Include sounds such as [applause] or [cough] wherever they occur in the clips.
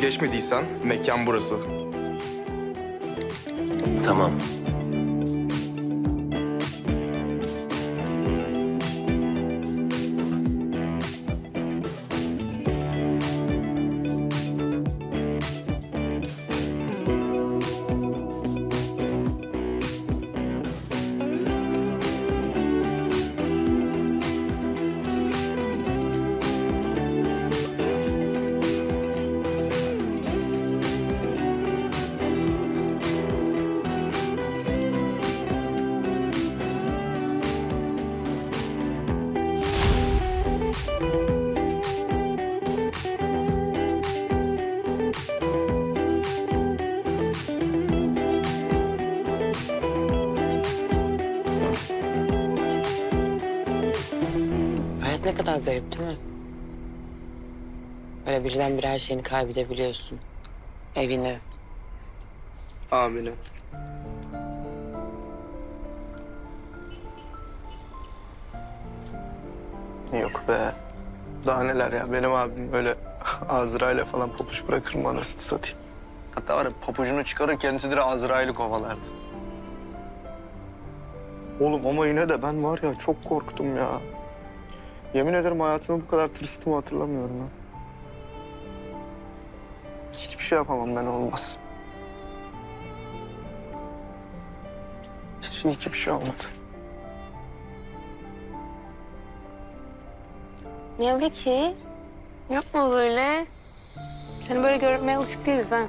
Vazgeçmediysen mekan burası. Tamam. Kadar garip değil mi? Böyle birdenbire her şeyini kaybedebiliyorsun. Evini. Amine. Yok be. Daha neler ya. Benim abim öyle [laughs] Azrail'e falan papuç bırakır mı anasını satayım. Hatta var ya papucunu çıkarır kendisi direkt Azrail'i kovalardı. Oğlum ama yine de ben var ya çok korktum ya. Yemin ederim hayatımı bu kadar tırstım hatırlamıyorum ha. Hiçbir şey yapamam ben olmaz. Hiç hiçbir şey olmadı. Niye peki? Mu böyle? Seni böyle görmeye alışık değiliz ha.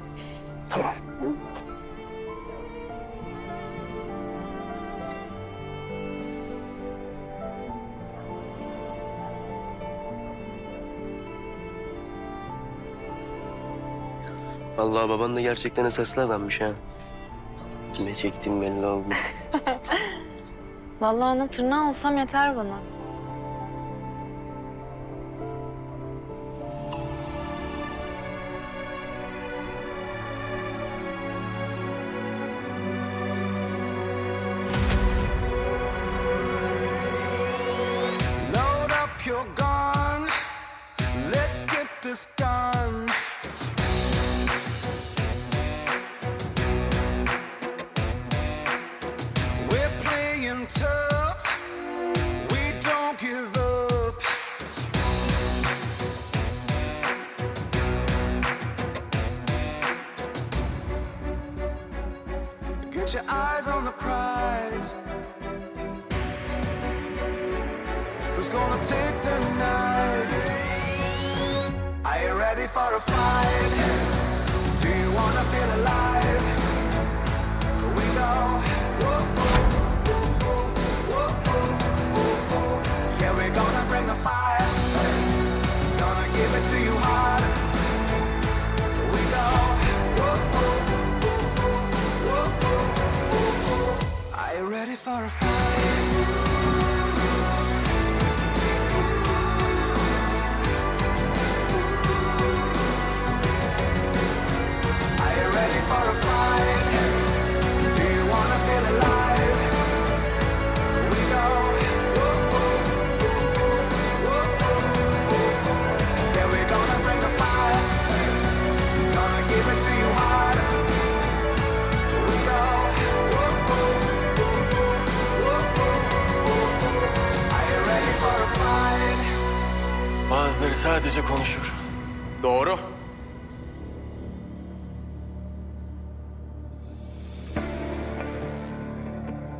Tamam. Vallahi baban da gerçekten esaslı adammış ha. Ne çektim belli oldu. [laughs] Vallahi onun tırnağı olsam yeter bana. Load up your gun. Let's get this done. The prize. Who's gonna take the night? Are you ready for a fight? Do you wanna feel alive? Ready for a fight? Are you ready for a fight? Do you wanna feel alive? Sadece konuşur. Doğru.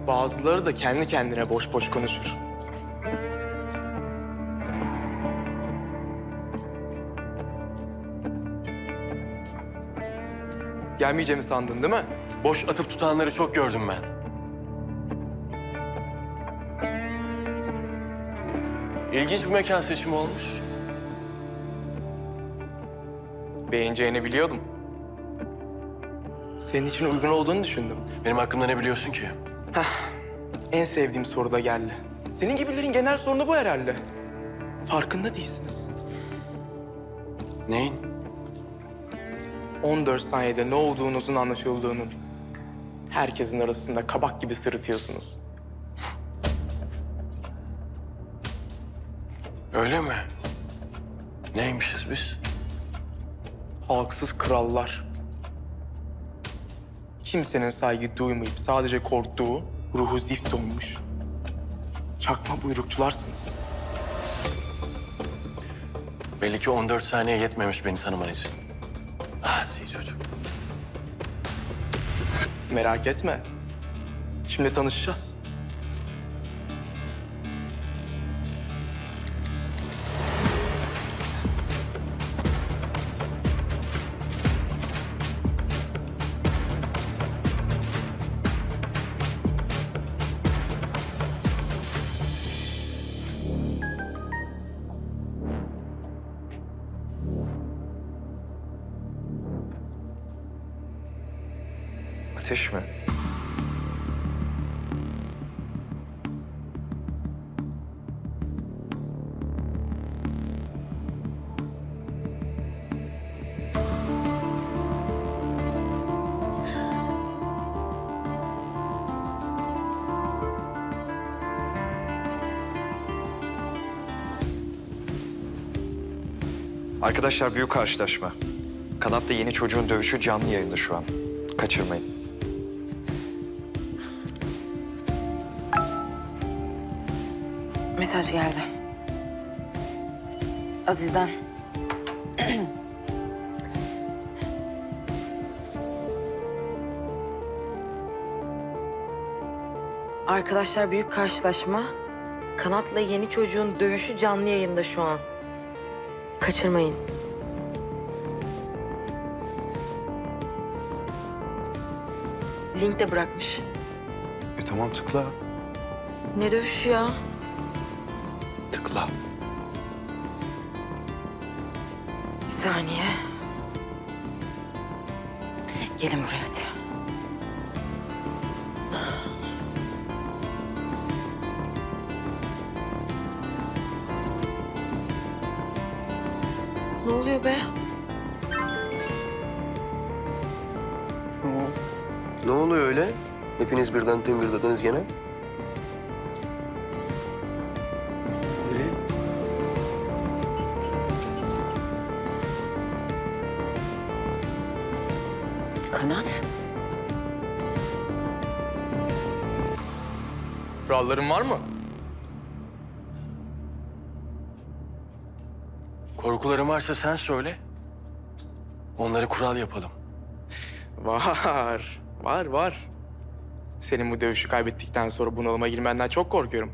Bazıları da kendi kendine boş boş konuşur. Gelmeyeceğimi sandın değil mi? Boş atıp tutanları çok gördüm ben. İlginç bir mekan seçimi olmuş. Beğeneceğini biliyordum. Senin için uygun olduğunu düşündüm. Benim hakkımda ne biliyorsun ki? En sevdiğim soru da geldi. Senin gibilerin genel sorunu bu herhalde. Farkında değilsiniz. Neyin? 14 saniyede ne olduğunuzun anlaşıldığının herkesin arasında kabak gibi sırıtıyorsunuz. Öyle mi? Neymişiz biz? Halksız krallar. Kimsenin saygı duymayıp sadece korktuğu ruhu zift olmuş. Çakma buyrukçularsınız. Belli ki 14 saniye yetmemiş beni tanıman için. Asi çocuk. Merak etme. Şimdi tanışacağız. Arkadaşlar büyük karşılaşma. Kanat'ta yeni çocuğun dövüşü canlı yayında şu an. Kaçırmayın. Mesaj geldi. Aziz'den. [clears throat] Arkadaşlar büyük karşılaşma. Kanat'la yeni çocuğun dövüşü canlı yayında şu an. Kaçırmayın. Link de bırakmış. E tamam tıkla. Ne dövüşü ya? Tıkla. Bir saniye. Gelin buraya Hepiniz birden tıngırdadınız gene. Kanat. Kuralların var mı? Korkuların varsa sen söyle. Onları kural yapalım. Var. Var var. Senin bu dövüşü kaybettikten sonra bunalıma girmenden çok korkuyorum.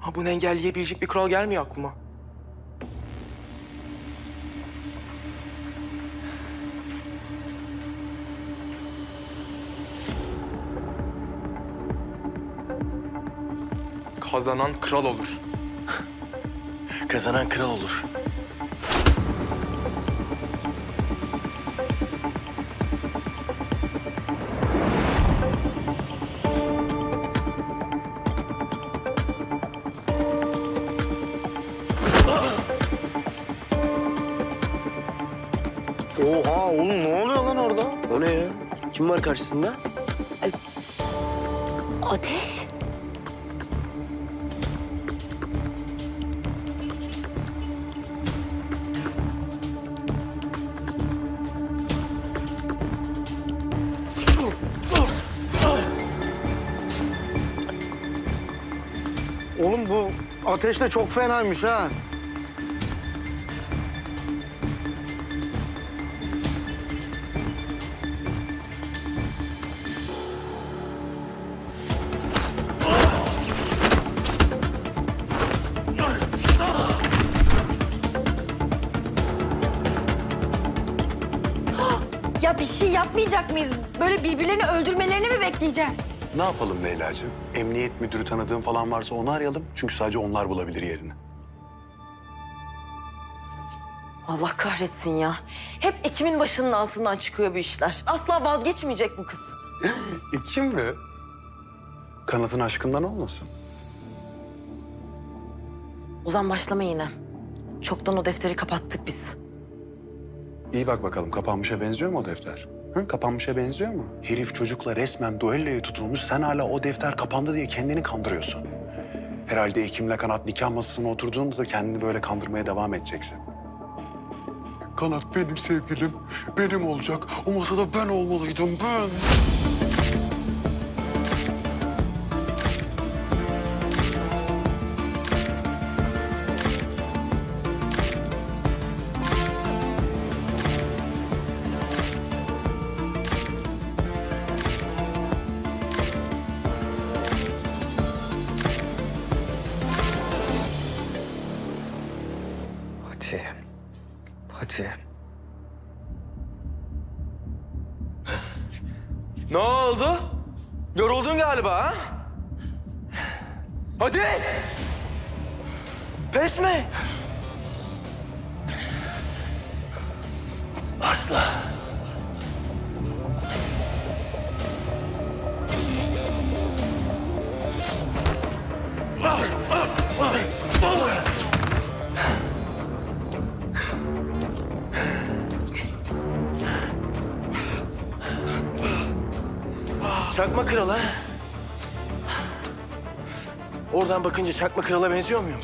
Ha bunu engelleyebilecek bir kural gelmiyor aklıma. Kazanan kral olur. Kazanan kral olur. Kim var karşısında? Ateş. Oğlum bu ateş de çok fenaymış ha. Bekleyeceğiz? Ne yapalım Leyla'cığım? Emniyet müdürü tanıdığın falan varsa onu arayalım. Çünkü sadece onlar bulabilir yerini. Allah kahretsin ya. Hep Ekim'in başının altından çıkıyor bu işler. Asla vazgeçmeyecek bu kız. [gasps] İçim mi? Kanatın aşkından olmasın? Ozan başlama yine. Çoktan o defteri kapattık biz. İyi bak bakalım kapanmışa benziyor mu o defter? Hı? Kapanmışa benziyor mu? Herif çocukla resmen duelloya tutulmuş. Sen hala o defter kapandı diye kendini kandırıyorsun. Herhalde Ekim'le Kanat nikah masasına oturduğunda da kendini böyle kandırmaya devam edeceksin. Kanat benim sevgilim. Benim olacak. O masada ben olmalıydım ben. Çakma kral ha? Oradan bakınca çakma krala benziyor muyum?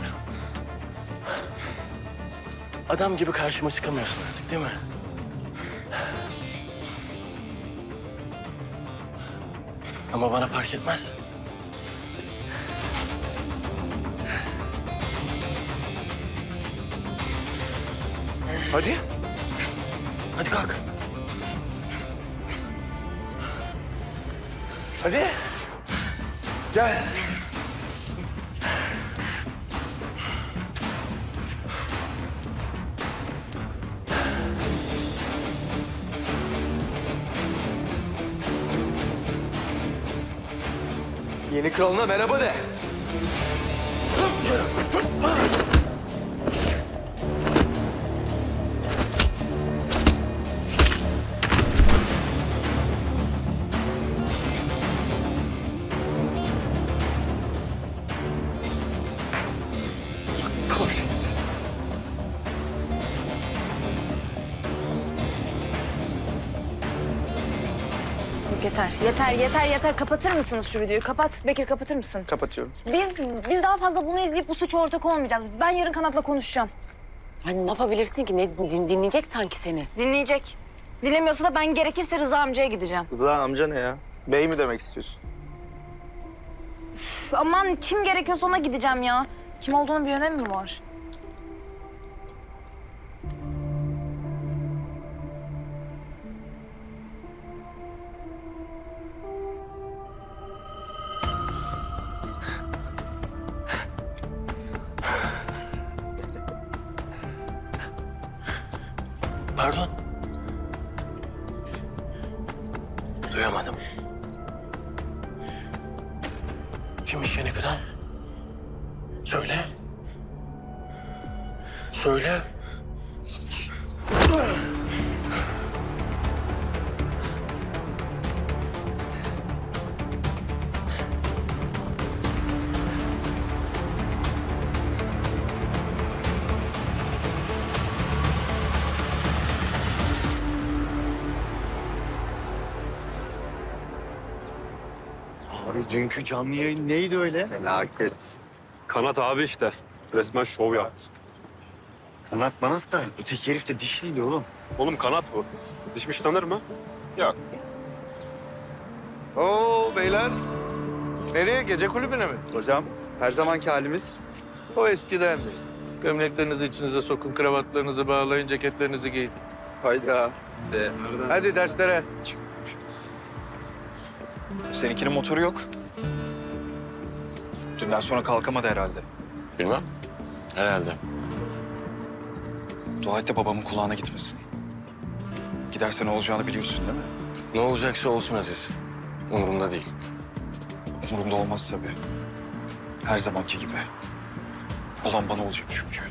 Adam gibi karşıma çıkamıyorsun artık değil mi? Ama bana fark etmez. Hadi. Hadi kalk. Hadi. Gel. Yeni kralına merhaba de. Yeter, yeter, yeter. Kapatır mısınız şu videoyu? Kapat. Bekir kapatır mısın? Kapatıyorum. Biz, biz daha fazla bunu izleyip bu suça ortak olmayacağız. Ben yarın Kanat'la konuşacağım. Hani ne yapabilirsin ki? Ne din- dinleyecek sanki seni. Dinleyecek. Dinlemiyorsa da ben gerekirse Rıza amcaya gideceğim. Rıza amca ne ya? Bey mi demek istiyorsun? Üf, aman kim gerekiyorsa ona gideceğim ya. Kim olduğunun bir önemi mi var? Kimmiş yeni kral? Söyle. Söyle. Dünkü canlı yayın neydi öyle? Felaket. Kanat abi işte. Resmen şov yaptı. Kanat manat da öteki herif de dişliydi oğlum. Oğlum kanat bu. Dişmiş tanır mı? Yok. Oo beyler. Nereye? Gece kulübüne mi? Hocam her zamanki halimiz. O eskiden de. Gömleklerinizi içinize sokun, kravatlarınızı bağlayın, ceketlerinizi giyin. Hayda. Hadi derslere. Seninkinin motoru yok. Dünden sonra kalkamadı herhalde. Bilmem. Herhalde. Dua et de babamın kulağına gitmesin. Giderse ne olacağını biliyorsun değil mi? Ne olacaksa olsun Aziz. Umurumda değil. Umurumda olmaz tabii. Her zamanki gibi. Olan bana olacak çünkü.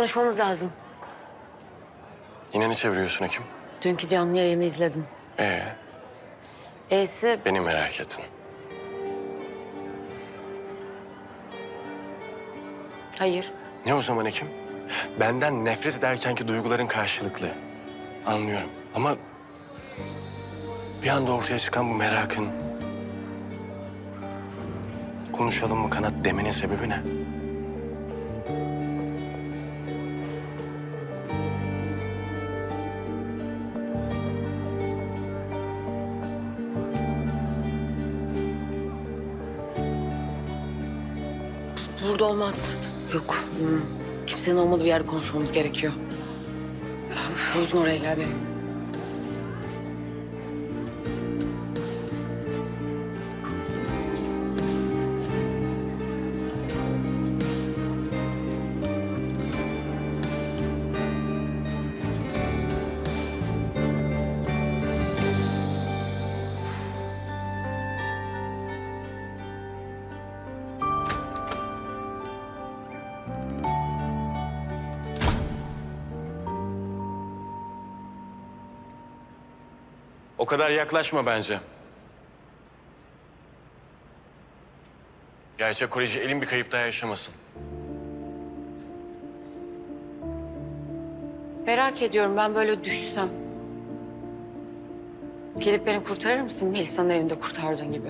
Konuşmamız lazım. Yine ne çeviriyorsun Ekim? Dünkü canlı yayını izledim. Ee, E'si beni merak ettin. hayır. Ne o zaman Ekim? Benden nefret ederkenki duyguların karşılıklı. Anlıyorum ama... Bir anda ortaya çıkan bu merakın... Konuşalım mı kanat demenin sebebi ne? Olmaz. Yok. Kimsenin olmadığı bir yerde konuşmamız gerekiyor. Havuzun oraya gel benim. O kadar yaklaşma bence. Gerçek koleji elin bir kayıp daha yaşamasın. Merak ediyorum ben böyle düşsem. Gelip beni kurtarır mısın Melisa'nın evinde kurtardığın gibi?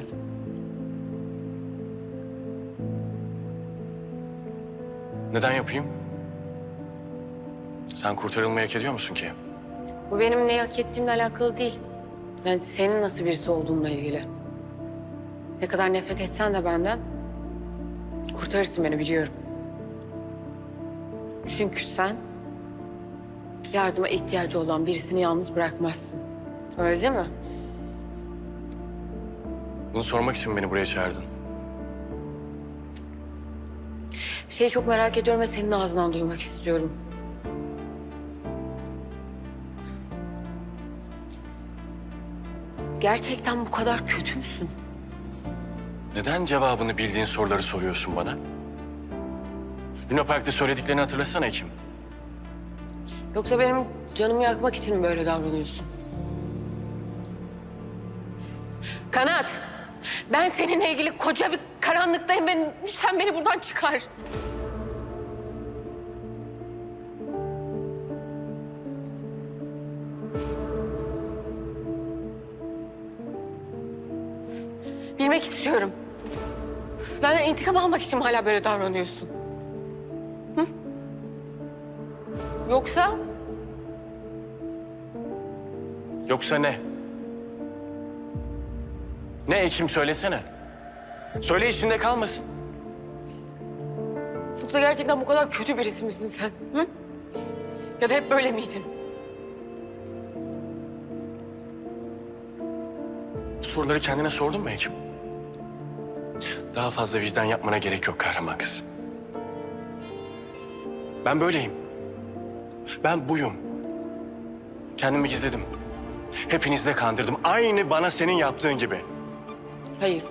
Neden yapayım? Sen kurtarılmayı hak ediyor musun ki? Bu benim ne hak ettiğimle alakalı değil. Yani senin nasıl birisi olduğunla ilgili. Ne kadar nefret etsen de benden kurtarırsın beni biliyorum. Çünkü sen yardıma ihtiyacı olan birisini yalnız bırakmazsın. Öyle değil mi? Bunu sormak için beni buraya çağırdın. Bir şeyi çok merak ediyorum ve senin ağzından duymak istiyorum. Gerçekten bu kadar kötü müsün? Neden cevabını bildiğin soruları soruyorsun bana? Luna Park'ta söylediklerini hatırlasana Ekim. Yoksa benim canımı yakmak için mi böyle davranıyorsun? Kanat, ben seninle ilgili koca bir karanlıktayım. Ben, sen beni buradan çıkar. İntikam almak için mi hala böyle davranıyorsun? Hı? Yoksa Yoksa ne? Ne Ekim söylesene. Söyle içinde kalmasın. Yoksa gerçekten bu kadar kötü birisi misin sen? Hı? Ya da hep böyle miydin? Bu soruları kendine sordun mu Ekim? Daha fazla vicdan yapmana gerek yok kahraman kız. Ben böyleyim. Ben buyum. Kendimi gizledim. Hepinizi de kandırdım. Aynı bana senin yaptığın gibi. Hayır.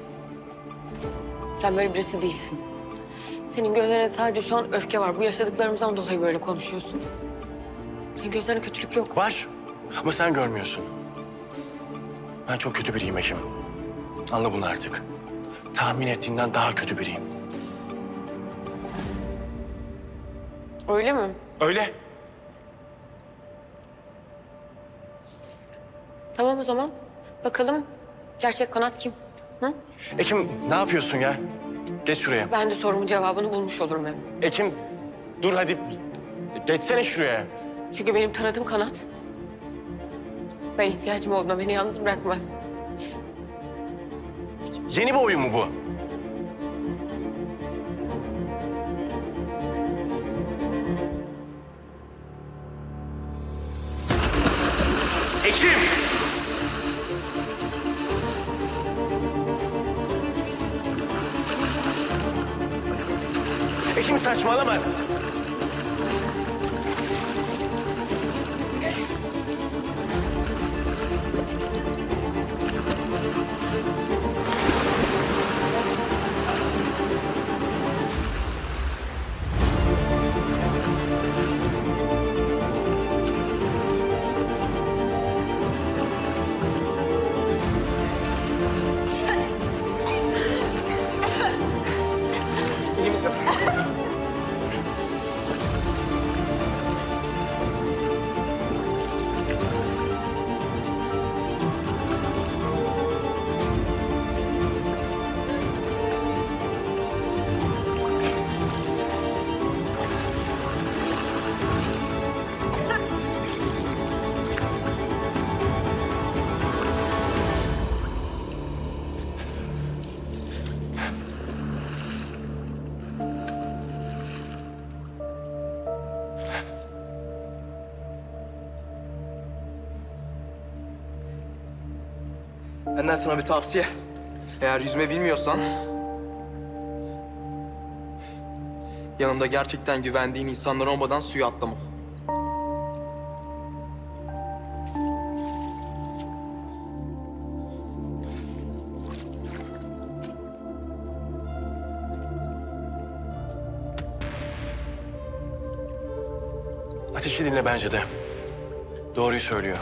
Sen böyle birisi değilsin. Senin gözlerine sadece şu an öfke var. Bu yaşadıklarımızdan dolayı böyle konuşuyorsun. Senin gözlerine kötülük yok. Var ama sen görmüyorsun. Ben çok kötü biriyim Ekim. Anla bunu artık. Tahmin ettiğinden daha kötü biriyim. Öyle mi? Öyle. Tamam o zaman. Bakalım gerçek kanat kim? Hı? Ekim ne yapıyorsun ya? Geç şuraya. Ben de sorumun cevabını bulmuş olurum hem. Ekim dur hadi. Geçsene şuraya. Çünkü benim tanıdığım kanat. Ben ihtiyacım olduğunda beni yalnız bırakmaz. Yeni bir oyun mu bu? Ekim! Ekim saçmalama. Sana bir tavsiye. Eğer yüzme bilmiyorsan... Yanında gerçekten güvendiğin insanlar olmadan suya atlama. Ateşi dinle bence de. Doğruyu söylüyor.